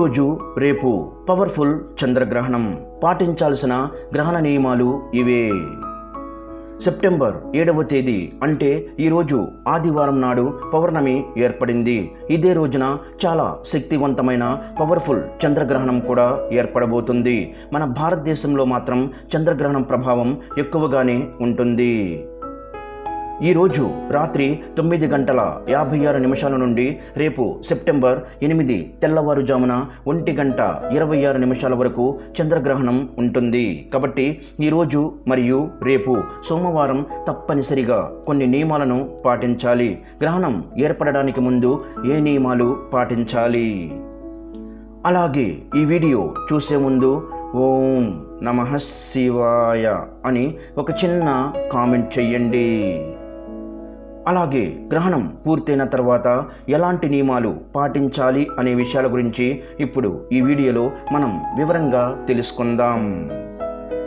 ఈరోజు రేపు పవర్ఫుల్ చంద్రగ్రహణం. పాటించాల్సిన గ్రహణ నియమాలు ఇవే. సెప్టెంబర్ ఏడవ తేదీ అంటే ఈరోజు ఆదివారం నాడు పౌర్ణమి ఏర్పడింది. ఇదే రోజున చాలా శక్తివంతమైన పవర్ఫుల్ చంద్రగ్రహణం కూడా ఏర్పడబోతుంది. మన భారతదేశంలో మాత్రం చంద్రగ్రహణం ప్రభావం ఎక్కువగానే ఉంటుంది. ఈరోజు రాత్రి తొమ్మిది గంటల యాభై ఆరు నిమిషాల నుండి రేపు సెప్టెంబర్ ఎనిమిది తెల్లవారుజామున ఒంటి గంట ఇరవై ఆరు నిమిషాల వరకు చంద్రగ్రహణం ఉంటుంది. కాబట్టి ఈరోజు మరియు రేపు సోమవారం తప్పనిసరిగా కొన్ని నియమాలను పాటించాలి. గ్రహణం ఏర్పడడానికి ముందు ఏ నియమాలు పాటించాలి? అలాగే ఈ వీడియో చూసే ముందు ఓం నమ శివాయ అని ఒక చిన్న కామెంట్ చెయ్యండి. అలాగే గ్రహణం పూర్తయిన తర్వాత ఎలాంటి నియమాలు పాటించాలి అనే విషయాల గురించి ఇప్పుడు ఈ వీడియోలో మనం వివరంగా తెలుసుకుందాం.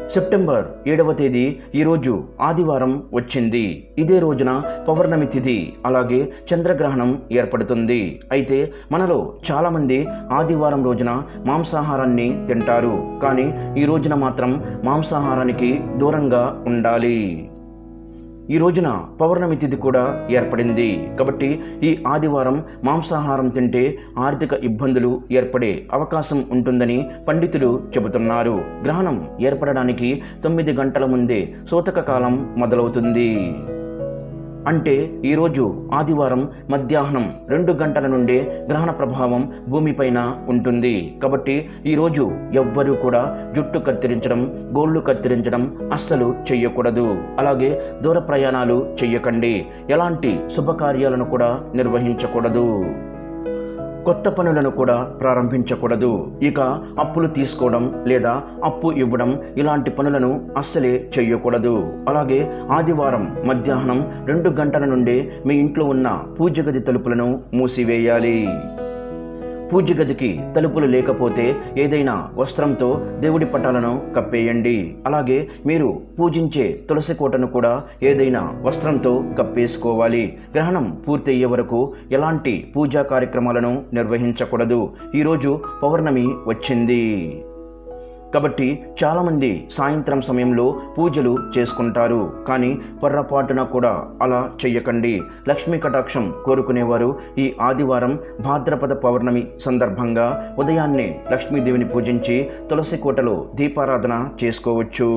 సెప్టెంబర్ ఏడవ తేదీ ఈరోజు ఆదివారం వచ్చింది. ఇదే రోజున పౌర్ణమి తిథి అలాగే చంద్రగ్రహణం ఏర్పడుతుంది. అయితే మనలో చాలామంది ఆదివారం రోజున మాంసాహారాన్ని తింటారు. కానీ ఈ రోజున మాత్రం మాంసాహారానికి దూరంగా ఉండాలి. ఈ రోజున పౌర్ణమి తిథి కూడా ఏర్పడింది. కాబట్టి ఈ ఆదివారం మాంసాహారం తింటే ఆర్థిక ఇబ్బందులు ఏర్పడే అవకాశం ఉంటుందని పండితులు చెబుతున్నారు. గ్రహణం ఏర్పడడానికి తొమ్మిది గంటల ముందే సూతక కాలం మొదలవుతుంది. అంటే ఈరోజు ఆదివారం మధ్యాహ్నం రెండు గంటల నుండే గ్రహణ ప్రభావం భూమిపైన ఉంటుంది. కాబట్టి ఈరోజు ఎవ్వరూ కూడా జుట్టు కత్తిరించడం గోళ్ళు కత్తిరించడం అస్సలు చెయ్యకూడదు. అలాగే దూర ప్రయాణాలు చెయ్యకండి. ఎలాంటి శుభకార్యాలను కూడా నిర్వహించకూడదు. కొత్త పనులను కూడా ప్రారంభించకూడదు. ఇక అప్పులు తీసుకోవడం లేదా అప్పు ఇవ్వడం ఇలాంటి పనులను అస్సలే చేయకూడదు అలాగే ఆదివారం మధ్యాహ్నం రెండు గంటల నుండి మీ ఇంట్లో ఉన్న పూజ గది తలుపులను మూసివేయాలి. పూజ గదికి తలుపులు లేకపోతే ఏదైనా వస్త్రంతో దేవుడి పటాలను కప్పేయండి. అలాగే మీరు పూజించే తులసి కోటను కూడా ఏదైనా వస్త్రంతో కప్పేసుకోవాలి. గ్రహణం పూర్తయ్యే వరకు ఎలాంటి పూజా కార్యక్రమాలను నిర్వహించకూడదు. ఈరోజు పౌర్ణమి వచ్చింది. కాబట్టి చాలామంది సాయంత్రం సమయంలో పూజలు చేసుకుంటారు. కానీ పొర్రపాటున కూడా అలా చెయ్యకండి. లక్ష్మీ కటాక్షం కోరుకునేవారు ఈ ఆదివారం భాద్రపద పౌర్ణమి సందర్భంగా ఉదయాన్నే లక్ష్మీదేవిని పూజించి తులసి కోటలో దీపారాధన చేసుకోవచ్చు.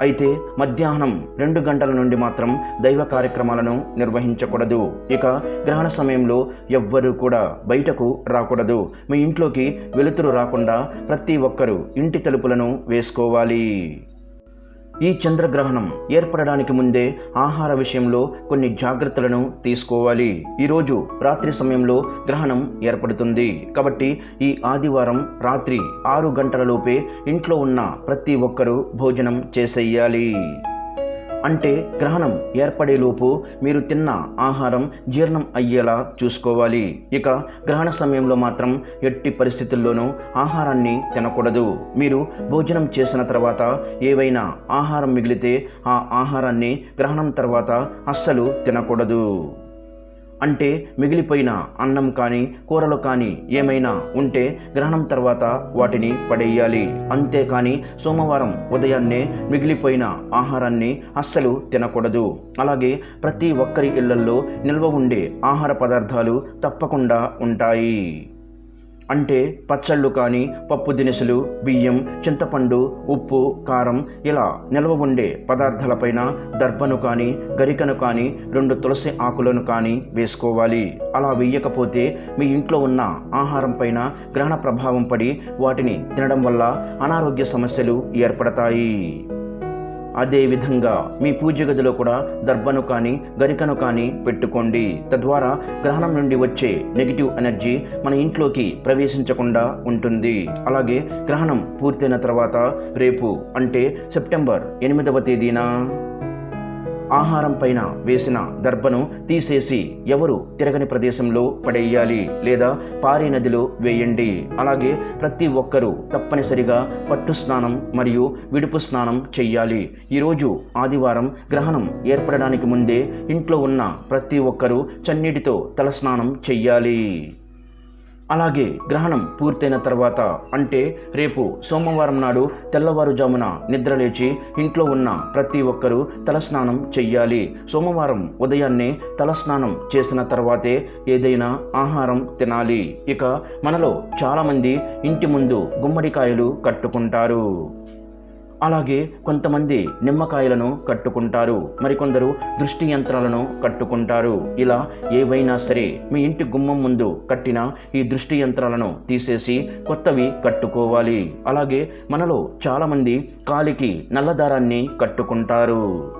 అయితే మధ్యాహ్నం రెండు గంటల నుండి మాత్రం దైవ కార్యక్రమాలను నిర్వహించకూడదు. ఇక గ్రహణ సమయంలో ఎవ్వరూ కూడా బయటకు రాకూడదు. మీ ఇంట్లోకి వెలుతురు రాకుండా ప్రతి ఒక్కరూ ఇంటి తలుపులను వేసుకోవాలి. ఈ చంద్రగ్రహణం ఏర్పడడానికి ముందే ఆహార విషయంలో కొన్ని జాగ్రత్తలను తీసుకోవాలి. ఈరోజు రాత్రి సమయంలో గ్రహణం ఏర్పడుతుంది. కాబట్టి ఈ ఆదివారం రాత్రి ఆరు గంటలలోపే ఇంట్లో ఉన్న ప్రతి ఒక్కరూ భోజనం చేసేయాలి. అంటే గ్రహణం ఏర్పడేలోపు మీరు తిన్న ఆహారం జీర్ణం అయ్యేలా చూసుకోవాలి. ఇక గ్రహణ సమయంలో మాత్రం ఎట్టి పరిస్థితుల్లోనూ ఆహారాన్ని తినకూడదు. మీరు భోజనం చేసిన తర్వాత ఏవైనా ఆహారం మిగిలితే ఆ ఆహారాన్ని గ్రహణం తర్వాత అస్సలు తినకూడదు. అంటే మిగిలిపోయిన అన్నం కానీ కూరలు కానీ ఏమైనా ఉంటే గ్రహణం తర్వాత వాటిని పడేయాలి. అంతేకాని సోమవారం ఉదయాన్నే మిగిలిపోయిన ఆహారాన్ని అస్సలు తినకూడదు. అలాగే ప్రతి ఒక్కరి ఇళ్ళల్లో నిల్వ ఉండే ఆహార పదార్థాలు తప్పకుండా ఉంటాయి. అంటే పచ్చళ్ళు కానీ పప్పు దినుసులు బియ్యం చింతపండు ఉప్పు కారం ఇలా నిల్వ ఉండే పదార్థాలపైన దర్భను కానీ గరికను కానీ రెండు తులసి ఆకులను కానీ వేసుకోవాలి. అలా వేయకపోతే మీ ఇంట్లో ఉన్న ఆహారం పైన గ్రహణ ప్రభావం పడి వాటిని తినడం వల్ల అనారోగ్య సమస్యలు ఏర్పడతాయి. అదేవిధంగా మీ పూజ గదిలో కూడా దర్భను కానీ గరికను కానీ పెట్టుకోండి. తద్వారా గ్రహణం నుండి వచ్చే నెగిటివ్ ఎనర్జీ మన ఇంట్లోకి ప్రవేశించకుండా ఉంటుంది. అలాగే గ్రహణం పూర్తయిన తర్వాత రేపు అంటే సెప్టెంబర్ ఎనిమిదవ తేదీన ఆహారం పైన వేసిన దర్భను తీసేసి ఎవరు తిరగని ప్రదేశంలో పడేయాలి లేదా పారే నదిలో వేయండి. అలాగే ప్రతి ఒక్కరూ తప్పనిసరిగా పట్టు స్నానం మరియు విడుపు స్నానం చెయ్యాలి. ఈరోజు ఆదివారం గ్రహణం ఏర్పడడానికి ముందే ఇంట్లో ఉన్న ప్రతి ఒక్కరూ చన్నీటితో తలస్నానం చెయ్యాలి. అలాగే గ్రహణం పూర్తయిన తర్వాత అంటే రేపు సోమవారం నాడు తెల్లవారుజామున నిద్రలేచి ఇంట్లో ఉన్న ప్రతి ఒక్కరూ తలస్నానం చెయ్యాలి. సోమవారం ఉదయాన్నే తలస్నానం చేసిన తర్వాతే ఏదైనా ఆహారం తినాలి. ఇక మనలో చాలామంది ఇంటి ముందు గుమ్మడికాయలు కట్టుకుంటారు. అలాగే కొంతమంది నిమ్మకాయలను కట్టుకుంటారు. మరికొందరు దృష్టి యంత్రాలను కట్టుకుంటారు. ఇలా ఏవైనా సరే మీ ఇంటి గుమ్మం ముందు కట్టిన ఈ దృష్టి యంత్రాలను తీసేసి కొత్తవి కట్టుకోవాలి. అలాగే మనలో చాలామంది కాలికి నల్లదారాన్ని కట్టుకుంటారు.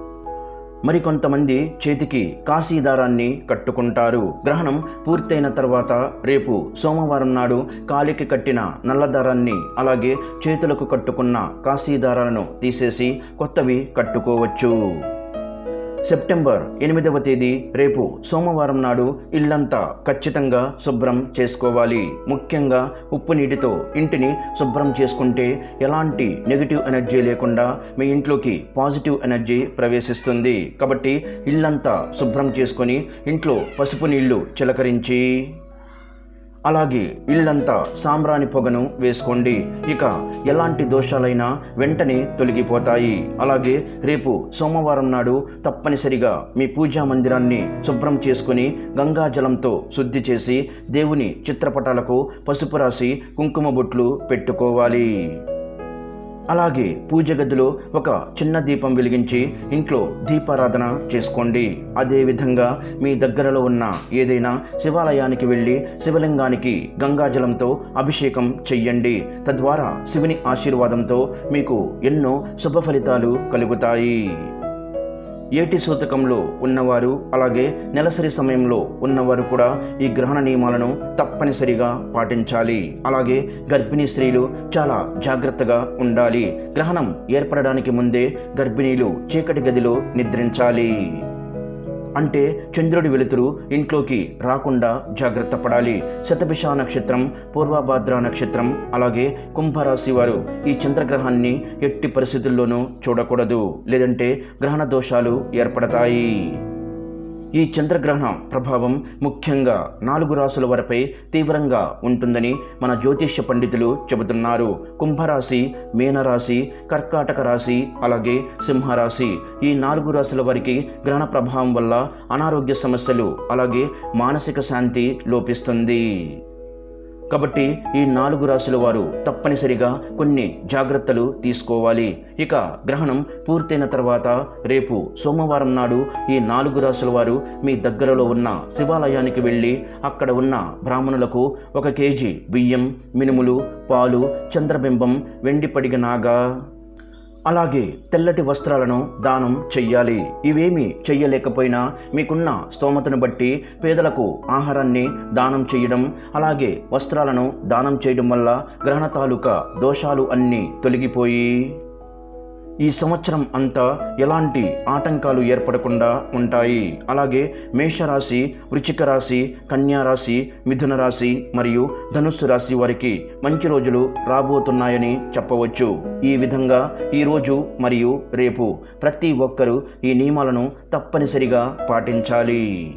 మరికొంతమంది చేతికి కాశీదారాన్ని కట్టుకుంటారు. గ్రహణం పూర్తయిన తర్వాత రేపు సోమవారం నాడు కాలికి కట్టిన నల్లదారాన్ని అలాగే చేతులకు కట్టుకున్న కాశీదారాలను తీసేసి కొత్తవి కట్టుకోవచ్చు. సెప్టెంబర్ ఎనిమిదవ తేదీ రేపు సోమవారం నాడు ఇల్లంతా ఖచ్చితంగా శుభ్రం చేసుకోవాలి. ముఖ్యంగా ఉప్పు నీటితో ఇంటిని శుభ్రం చేసుకుంటే ఎలాంటి నెగిటివ్ ఎనర్జీ లేకుండా మీ ఇంట్లోకి పాజిటివ్ ఎనర్జీ ప్రవేశిస్తుంది. కాబట్టి ఇల్లంతా శుభ్రం చేసుకొని ఇంట్లో పసుపు నీళ్ళు చిలకరించి అలాగే ఇల్లంతా సాంబ్రాణి పొగను వేసుకోండి. ఇక ఎలాంటి దోషాలైనా వెంటనే తొలగిపోతాయి. అలాగే రేపు సోమవారం నాడు తప్పనిసరిగా మీ పూజా మందిరాన్ని శుభ్రం చేసుకుని గంగాజలంతో శుద్ధి చేసి దేవుని చిత్రపటాలకు పసుపు రాసి కుంకుమ బొట్లు పెట్టుకోవాలి. అలాగే పూజ గదిలో ఒక చిన్న దీపం వెలిగించి ఇంట్లో దీపారాధన చేసుకోండి. అదేవిధంగా మీ దగ్గరలో ఉన్న ఏదైనా శివాలయానికి వెళ్ళి శివలింగానికి గంగాజలంతో అభిషేకం చెయ్యండి. తద్వారా శివుని ఆశీర్వాదంతో మీకు ఎన్నో శుభ ఫలితాలు కలుగుతాయి. ఏటి సూతకంలో ఉన్నవారు అలాగే నెలసరి సమయంలో ఉన్నవారు కూడా ఈ గ్రహణ నియమాలను తప్పనిసరిగా పాటించాలి. అలాగే గర్భిణీ స్త్రీలు చాలా జాగ్రత్తగా ఉండాలి. గ్రహణం ఏర్పడడానికి ముందే గర్భిణీలు చీకటి గదిలో నిద్రించాలి. అంటే చంద్రుడి వెలుతురు ఇంట్లోకి రాకుండా జాగ్రత్త పడాలి. శతభిష నక్షత్రం పూర్వభాద్ర నక్షత్రం అలాగే కుంభరాశి వారు ఈ చంద్రగ్రహాన్ని ఎట్టి పరిస్థితుల్లోనూ చూడకూడదు. లేదంటే గ్రహణ దోషాలు ఏర్పడతాయి. ఈ చంద్రగ్రహణ ప్రభావం ముఖ్యంగా నాలుగు రాసుల వారిపై తీవ్రంగా ఉంటుందని మన జ్యోతిష్య పండితులు చెబుతున్నారు. కుంభరాశి మీనరాశి కర్కాటక రాశి అలాగే సింహరాశి. ఈ నాలుగు రాశుల వారికి గ్రహణ ప్రభావం వల్ల అనారోగ్య సమస్యలు అలాగే మానసిక శాంతి లోపిస్తుంది. కాబట్టి ఈ నాలుగు రాశుల వారు తప్పనిసరిగా కొన్ని జాగ్రత్తలు తీసుకోవాలి. ఇక గ్రహణం పూర్తయిన తర్వాత రేపు సోమవారం నాడు ఈ నాలుగు రాశుల వారు మీ దగ్గరలో ఉన్న శివాలయానికి వెళ్ళి అక్కడ ఉన్న బ్రాహ్మణులకు ఒక కేజీ బియ్యం మినుములు పాలు చంద్రబింబం వెండి పడిగ నాగా అలాగే తెల్లటి వస్త్రాలను దానం చెయ్యాలి. ఇవేమీ చెయ్యలేకపోయినా మీకున్న స్తోమతను బట్టి పేదలకు ఆహారాన్ని దానం చేయడం అలాగే వస్త్రాలను దానం చేయడం వల్ల గ్రహణ తాలూకా దోషాలు అన్నీ తొలగిపోయి ఈ సంవత్సరం అంతా ఎలాంటి ఆటంకాలు ఏర్పడకుండా ఉంటాయి? అలాగే మేషరాశి వృచ్చిక రాశి కన్యా రాశి మిథున రాశి మరియు ధనుస్సు రాశి వారికి మంచి రోజులు రాబోతున్నాయని చెప్పవచ్చు. ఈ విధంగా ఈరోజు మరియు రేపు ప్రతి ఒక్కరూ ఈ నియమాలను తప్పనిసరిగా పాటించాలి.